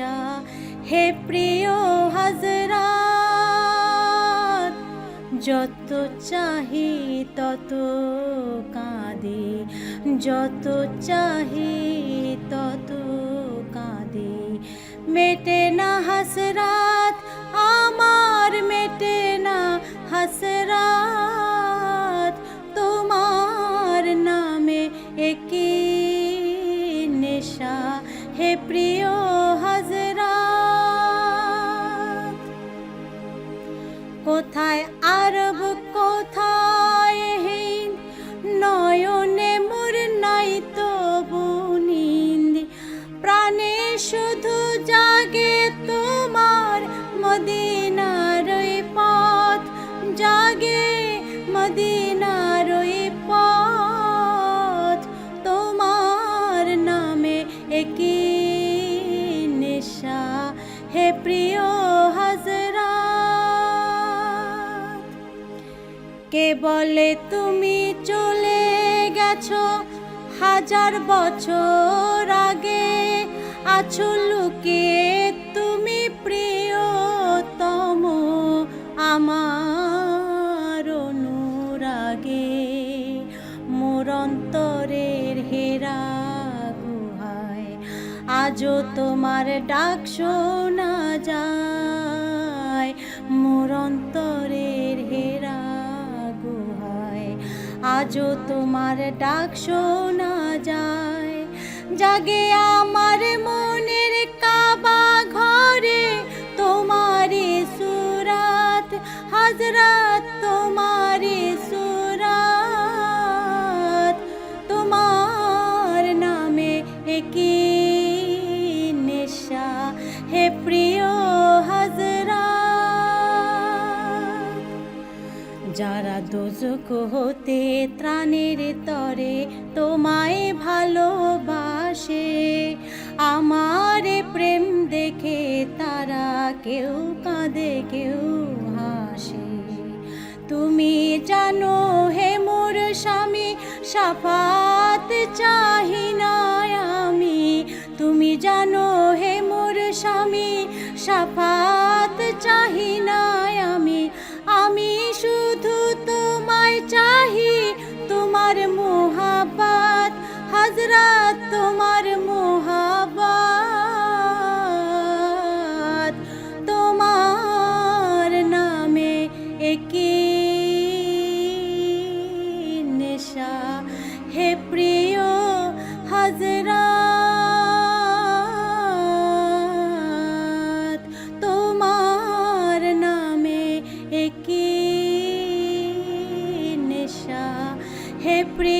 আশা। হে প্রিয় হাজরা যত চাহি তত কাঁদে। যত চাহি তত কাঁদে। মেটে না হাসরাত, আমার মেটে না হাসরাত। তোমার নামে একই নেশা। হে প্রিয় কোথায়, আরব কোথায়? হিন্দ নয়নে মোর নাই তবু নিন্দ। প্রাণে শুধু জাগে তোমার মদিনার পথ। জাগে মদিনার পথ। তোমার নামে একই নেশা। হে প্রিয় কে বলে তুমি চলে গেছো? হাজার বছর আগে আছো লুকিয়ে, তুমি প্রিয়তম আমার অনুরাগে। মোর অন্তরের হেরা গুহায়, আজও তোমার ডাক শোনা যায়। মোর অন্তরের আজও তোমার ডাক শোনা যায়। জাগে আমার মনের কাবা ঘরে তোমারি সুরাত হাজরাত যারা দোজক হতে ত্রাণের তরে তোমায় ভালোবাসে। আমার প্রেম দেখে তারা কেউ কাঁদে, কেউ হাসে। তুমি জানো হে মোর স্বামী, সাফাত চাহি আমি। তুমি জানো হে মোর স্বামী, সাফাত চাহি আমি। তোমার মোহাবাত তোমার নামে একে নেশা। হে প্রিয় হাজরা, তোমার নামে একে নেশা। হে প্রিয়